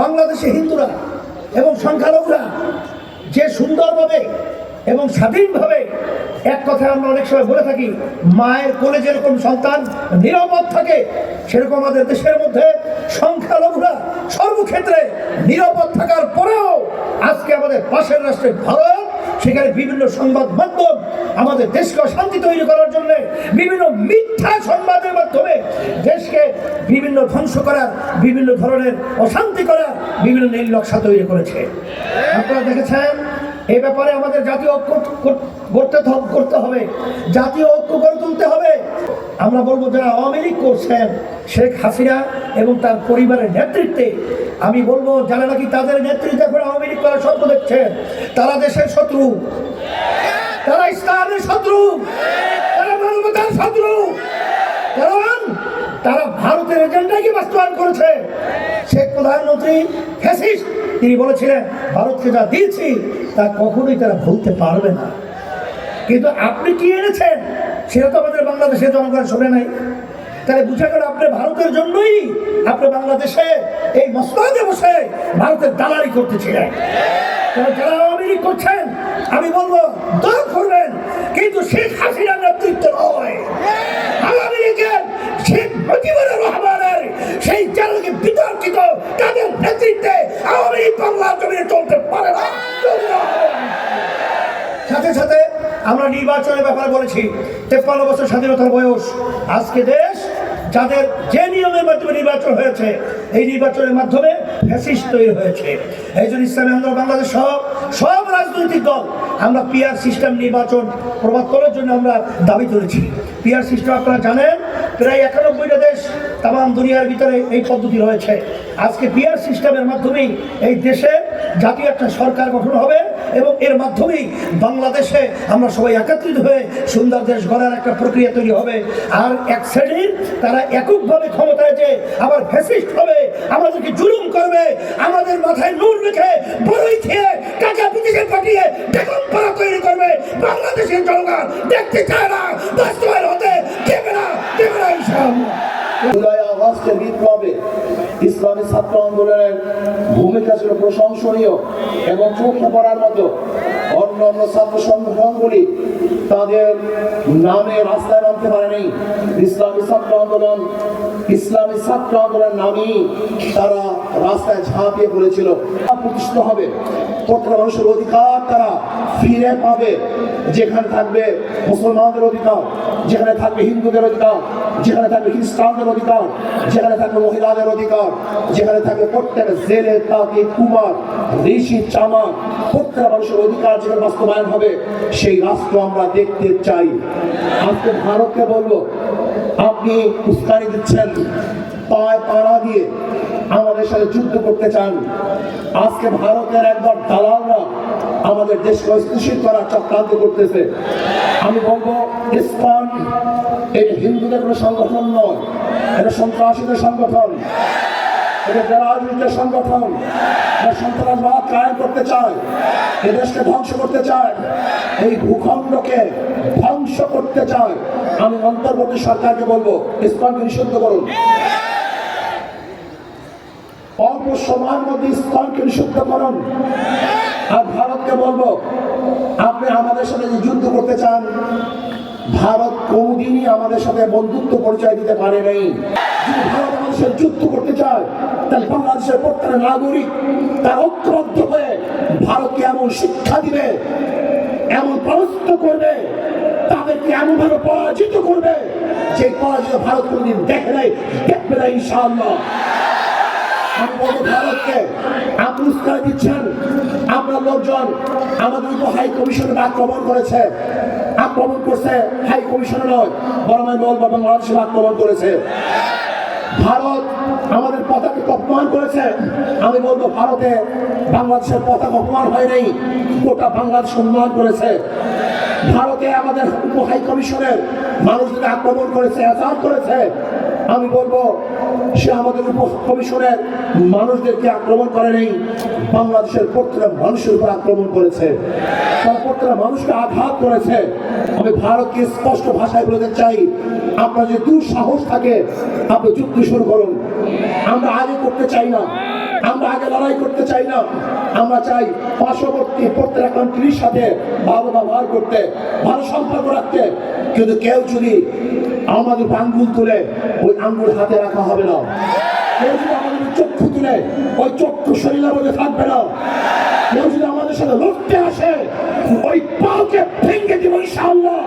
বাংলাদেশে হিন্দুরা এবং সংখ্যালঘুরা যে সুন্দরভাবে এবং স্বাধীনভাবে এক কথায় আমরা অনেক সময় বলে থাকি, মায়ের কোলে যেরকম সন্তান নিরাপদ থাকে, সেরকম আমাদের দেশের মধ্যে সংখ্যালঘুরা সর্বক্ষেত্রে নিরাপদ থাকার পরেও আজকে আমাদের পাশের রাষ্ট্রে ভারত, সেখানে বিভিন্ন সংবাদ মাধ্যম আমাদের দেশকে অশান্তি তৈরি করার জন্য বিভিন্ন মিথ্যা সংবাদের মাধ্যমে দেশকে বিভিন্ন ধ্বংস করার, বিভিন্ন ধরনের অশান্তি করার বিভিন্ন নকশা তৈরি করেছে। আপনারা দেখেছেন, এই ব্যাপারে আমাদের জাতীয় ঐক্য কর- করতে করতে হবে, জাতীয় ঐক্য গড়ে তুলতে হবে। আমরা বলব যারা আওয়ামী লীগ করছেন, শেখ হাসিনা এবং তার পরিবারের নেতৃত্বে, আমি বলব যারা নাকি তাদের নেতৃত্বে এখন আওয়ামী লীগ করার স্বপ্ন দেখছেন, তারা দেশের শত্রু। তারা ইসলামের শত্রু। তারা মানবতার শত্রু। কারণ তারা ভারতের এজেন্ডাকে বাস্তবায়ন করেছে। শেখ প্রধানমন্ত্রী ফ্যাসিস্ট। তিনি বলেছিলেন, ভারতকে যা দিয়েছি, তা কখনোই তারা ভুলতে পারবে না। কিন্তু আপনি কি এনেছেন? সেটা তো আমাদের বাংলাদেশের জনগণ শোনে নাই। তাহলে বুঝা গেল আপনি ভারতের জন্যই আপনি বাংলাদেশে এই মসলাদে বসে ভারতের দালালি করতেছিলেন। যারা আওয়ামী করছেন, আমি বলব করবেন কিন্তু শেখ হাসিনার নেতৃত্ব নয় আওয়ামী লীগের শেখ মুজিবুর রহমানের সেই যারাকে বিতর্কিত তাদের নেতৃত্বে আওয়ামী লীগ বাংলা জমিনে চলতে পারে না। সাথে সাথে আমরা নির্বাচনের ব্যাপারে বলেছি, তেপ্পান্ন বছর স্বাধীনতার বয়স আজকে দেশ যাদের যে নিয়মের মাধ্যমে নির্বাচন হয়েছে, এই নির্বাচনের মাধ্যমে ফ্যাসিস্ট তৈরি হয়েছে। এই জন্য ইসলামী আন্দোলন বাংলাদেশ সহ সব রাজনৈতিক দল আমরা পিআর সিস্টেম নির্বাচন প্রবর্তনের জন্য আমরা দাবি তুলেছি। পিআর সিস্টেম আপনারা জানেন, প্রায় একানব্বইটা দেশ তাম দুনিয়ার ভিতরে এই পদ্ধতি রয়েছে। আজকে পিআর সিস্টেমের মাধ্যমেই এই দেশে জাতীয় একটা সরকার গঠন হবে। এবং এর মাধ্যমেই বাংলাদেশে আমরা সবাই একত্রিত হয়ে সুন্দর দেশ গড়ার একটা প্রক্রিয়া তৈরি হবে। আর এক শ্রেণির তারা এককভাবে ক্ষমতায় যে আবার ফ্যাসিস্ট হবে, আমাদেরকে জুলুম করবে, আমাদের মাথায় নূর রেখে বড়ই খেয়ে টাকা বিদেশে পাঠিয়ে বেগম পাড়া তৈরি করবে বাংলাদেশের জনগণ দেখতে চায় না বাস্তবায়ন হতে দেবে না দেবে না ইনশাআল্লাহ জুলাই আগস্টের বিপ্লবে ইসলামী ছাত্র আন্দোলনের ভূমিকা ছিল প্রশংসনীয় এবং চোখে পড়ার মতো। অন্য অন্য ছাত্র সংগঠনগুলি তাদের নামে রাস্তায় নামতে পারেনি। ইসলামী ছাত্র আন্দোলন, ইসলামী ছাত্র আন্দোলনের নামেই তারা রাস্তায় ঝাঁপিয়ে পড়েছিল। প্রতিষ্ঠিত হবে। প্রত্যেকটা মানুষের অধিকার তারা ফিরে পাবে। যেখানে থাকবে মুসলমানদের অধিকার, যেখানে থাকবে হিন্দুদের অধিকার যেখানে থাকবে খ্রিস্টানদের অধিকার, যেখানে থাকবে মহিলাদের অধিকার, যেখানে থাকবে প্রত্যেক জেলে, তাকে কুমার, ঋষি চামা প্রত্যেক মানুষের অধিকার যেখানে বাস্তবায়ন হবে, সেই রাষ্ট্র আমরা দেখতে চাই। আজকে ভারতকে বলব আপনি উস্কানি দিচ্ছেন, পায় পাড়া দিয়ে আমাদের সাথে যুদ্ধ করতে চান। আজকে ভারতের একবার দালালরা আমাদের দেশকে অস্থিতিশীল করার চক্রান্ত করতেছে। আমি বলব ইসকন এটা হিন্দুদের কোনো সংগঠন নয়, এটা সন্ত্রাসীদের সংগঠন, এটা যারা সংগঠন, এটা সন্ত্রাসবাদ কায়েম করতে চায়, এ দেশকে ধ্বংস করতে চায়, এই ভূখণ্ডকে ধ্বংস করতে চায়। আমি অন্তর্বর্তী সরকারকে বলব ইসকনকে নিষিদ্ধ করুন। অল্প সময়ের মধ্যে ইসকনকে নিষিদ্ধ করুন। আর ভারতকে বলব, আপনি আমাদের সাথে যুদ্ধ করতে চান ভারত কোনদিনই আমাদের সাথে বন্ধুত্ব পরিচয় দিতে পারে নাই। যদি ভারত আমাদের যুদ্ধ করতে চায়, তাহলে বাংলাদেশের প্রত্যেকটা নাগরিক তার ঐক্যবদ্ধ হয়ে ভারতকে এমন শিক্ষা দিবে, এমন পরাস্ত করবে, তাদেরকে এমন ভাবে পরাজিত করবে, যে পরাজিত ভারত কোনদিন দেখে নাই, দেখবে না ইনশাআল্লাহ। ভারতকে উস্কানি দিচ্ছেন। আপনার লোকজন আমাদের উপর হাই কমিশনের আক্রমণ করেছে। আক্রমণ করছে, হাই কমিশনে নয়, বরং দল বা বাংলাদেশের আক্রমণ করেছে। ভারত আমাদের পতাকা অপমান করেছে। আমি বলব ভারতে বাংলাদেশের পতাকা অপমান হয় নাই, গোটা বাংলাদেশ সম্মান করেছে। ভারতে আমাদের হাই কমিশনের মানুষদের আক্রমণ করেছে আচার করেছে। আমি বলব, সে আমাদের কমিশনের মানুষদেরকে আক্রমণ করে নেই বাংলাদেশের প্রত্যেকটা মানুষের উপর আক্রমণ করেছে। তার প্রত্যেকটা মানুষকে আঘাত করেছে। আমি ভারতকে স্পষ্ট ভাষায় বলতে চাই, আপনার যে দুঃসাহস থাকে, আপনি যুদ্ধ শুরু করুন। আমরা আগে করতে চাই না, আমরা আগে লড়াই করতে চাই না। আমরা চাই পার্শ্ববর্তী প্রত্যেক কান্ট্রির সাথে ভালো ব্যবহার করতে, ভালো সম্পর্ক রাখতে। কিন্তু কেউ যদি আমাদের আঙ্গুল তুলে ওই আঙ্গুল হাতে রাখা হবে না। কেউ যদি আমাদের চক্ষু তুলে ওই চক্ষু শরীরের মধ্যে থাকবে না। কেউ যদি আমাদের সাথে লড়তে আসে। ওই পাউকে ভেঙে দিব ইনশাআল্লাহ।